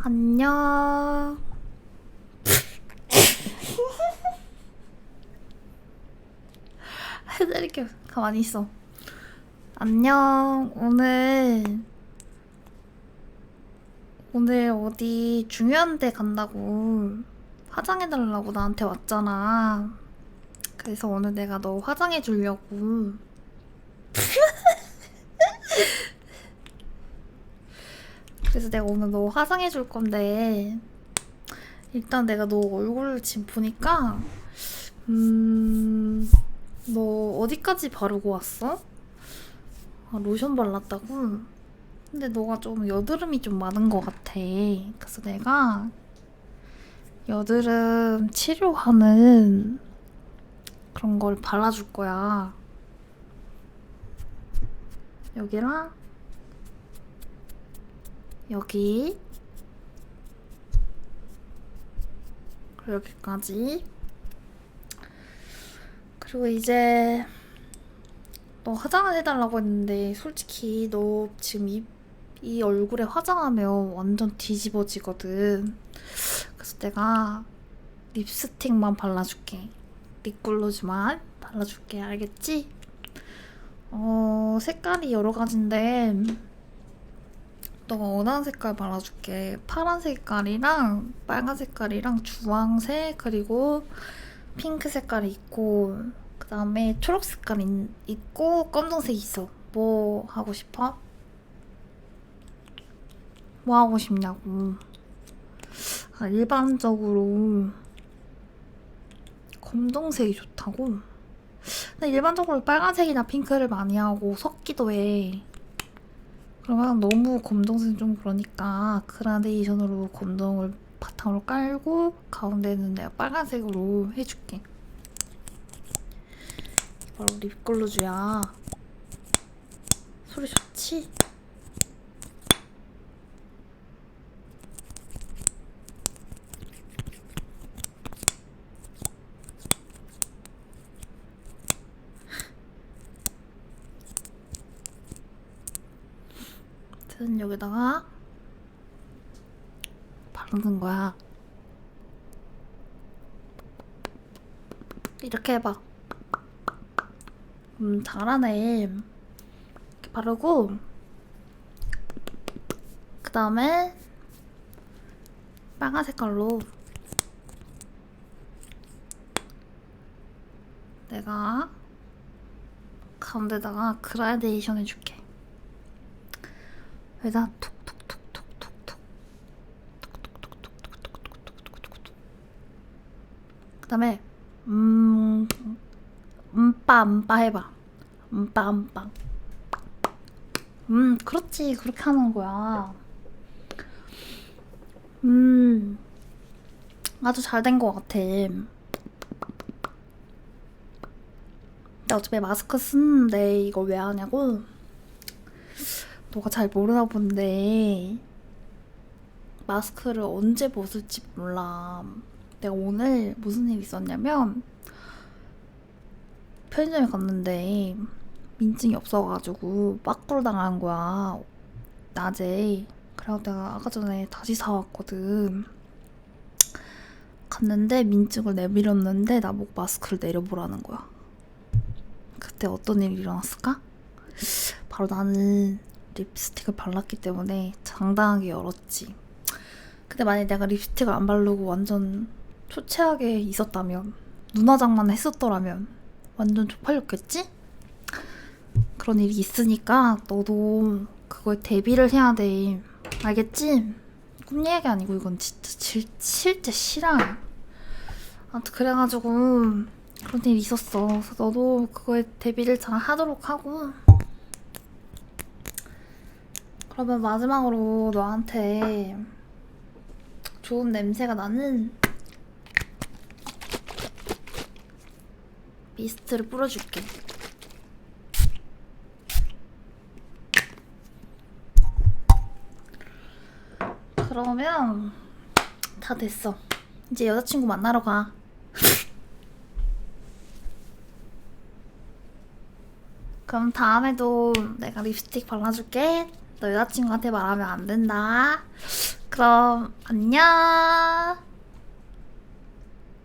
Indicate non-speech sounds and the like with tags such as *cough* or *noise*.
안녕. *laughs* 해드릴게. 가만히 있어. 안녕. 오늘 오늘 어디 중요한 데 간다고 화장해달라고 나한테 왔잖아. 그래서 오늘 내가 너 화장해 주려고. *laughs* 그래서 내가 오늘 너 화장해 줄 건데 일단 내가 너 얼굴을 지금 보니까 음, 너 어디까지 바르고 왔어? 아, 로션 발랐다고? 근데 너가 좀 여드름이 좀 많은 것 같아. 그래서 내가 여드름 치료하는 그런 걸 발라줄 거야. 여기랑 여기. 여기까지. 그리고 이제 너 화장을 해달라고 했는데 솔직히 너 지금 이, 이 얼굴에 화장하면 완전 뒤집어지거든. 그래서 내가 립스틱만 발라줄게. 립글로즈만 발라줄게. 알겠지? 어 색깔이 여러 가지인데 너가 원하는 색깔 발라줄게. 파란 색깔이랑 빨간 색깔이랑 주황색 그리고 핑크 색깔이 있고 그 다음에 초록 색깔 이 있고 검정색 있어. 뭐 하고 싶어? 뭐 하고 싶냐고. 아, 일반적으로 검정색이 좋다고? 근데 일반적으로 빨간색이나 핑크를 많이 하고 섞기도 해. 그러면 너무 검정색 좀 그러니까 그라데이션으로 검정을 바탕으로 깔고 가운데는 내가 빨간색으로 해줄게. 바로 립글로즈야. 소리 좋지? 아무튼 여기다가 바르는 거야. 이렇게 해봐. 음, 잘하네. 이렇게 바르고, 그 다음에 빨간 색깔로 내가 가운데다가 그라데이션 해줄게. 여기다 톡톡톡톡톡톡 그다음에 음 음빠 음빠 해봐. 음빠 음빠. 음 그렇지. 그렇게 하는 거야. 음 아주 잘된거 같아. 나 어차피 마스크 쓰는데 이거 왜 하냐고 너가 잘 모르나 본데 마스크를 언제 벗을지 몰라. 내가 오늘 무슨 일 있었냐면 편의점에 갔는데 민증이 없어가지고 빠꾸로 당한 거야. 낮에. 그래서 내가 아까 전에 다시 사왔거든. 갔는데 민증을 내밀었는데 나보고 마스크를 내려보라는 거야. 그때 어떤 일이 일어났을까? 바로 나는 립스틱을 발랐기 때문에 당당하게 열었지. 근데 만약에 내가 립스틱을 안 바르고 완전 초췌하게 있었다면, 눈화장만 했었더라면 완전 쪽팔렸겠지? 그런 일이 있으니까 너도 그거에 대비를 해야 돼. 알겠지? 꿈 얘기 아니고 이건 진짜 질, 실제 실화. 아무튼 그래가지고 그런 일이 있었어. 그래서 너도 그거에 대비를 잘 하도록 하고 그러면 마지막으로 너한테 좋은 냄새가 나는 미스트를 뿌려줄게. 그러면 다 됐어. 이제 여자친구 만나러 가. *laughs* 그럼 다음에도 내가 립스틱 발라줄게. 너 여자친구한테 말하면 안 된다. 그럼 안녕.